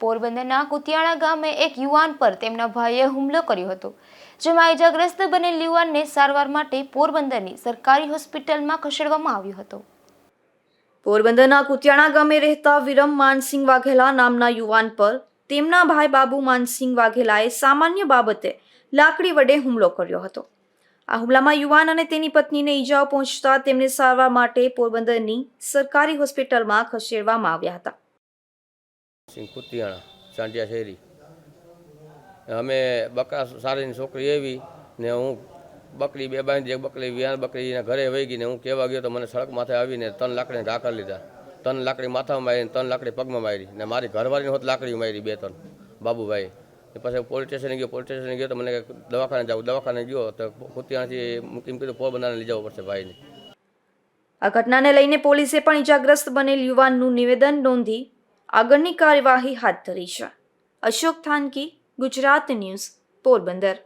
પોરબંદરના કુતિયાણા ગામે એક યુવાન પર તેમના ભાઈએ હુમલો કર્યો હતો, જેમાં ઇજાગ્રસ્ત બનેલ યુવાનને સારવાર માટે પોરબંદરની સરકારી હોસ્પિટલમાં ખસેડવામાં આવ્યો હતો. પોરબંદરના કુતિયાણા ગામે રહેતા વિરમ માનસિંહ વાઘેલા નામના યુવાન પર તેમના ભાઈ બાબુ માનસિંહ વાઘેલાએ સામાન્ય બાબતે લાકડી વડે હુમલો કર્યો હતો. આ હુમલામાં યુવાન અને તેની પત્નીને ઈજાઓ પહોંચતા તેમને સારવાર માટે પોરબંદરની સરકારી હોસ્પિટલમાં ખસેડવામાં આવ્યા હતા. સિંહ કુતિયાણા ચાંડિયા શેરી. અમે બકરા સારીની છોકરી એવી ને હું બકરી બે બાંધી, એક બકરી વિયાણ બકરી એના ઘરે વહી ગઈ ને હું કહેવા ગયો તો મને સડક માથે આવીને ત્રણ લાકડીને ઘા લીધા. ત્રણ લાકડી માથામાં મારી ત્રણ લાકડી પગમાં મારી ને મારી ઘરવાળીને હોત લાકડી મારી બે ત્રણ બાબુભાઈ. પછી પોલીસ સ્ટેશને ગયો, પોલીસ સ્ટેશને ગયો તો મને દવાખાને જાવ દવાખાને ગયો તો કુતિયાણાથી મૂકીને કીધું પોરબંદરને લઈ જવું પડશે ભાઈને. આ ઘટનાને લઈને પોલીસે પણ ઈજાગ્રસ્ત બનેલ યુવાનનું નિવેદન નોંધી આગળની કાર્યવાહી હાથ ધરી છે. અશોક થાનકી ગુજરાત ન્યૂઝ પોરબંદર.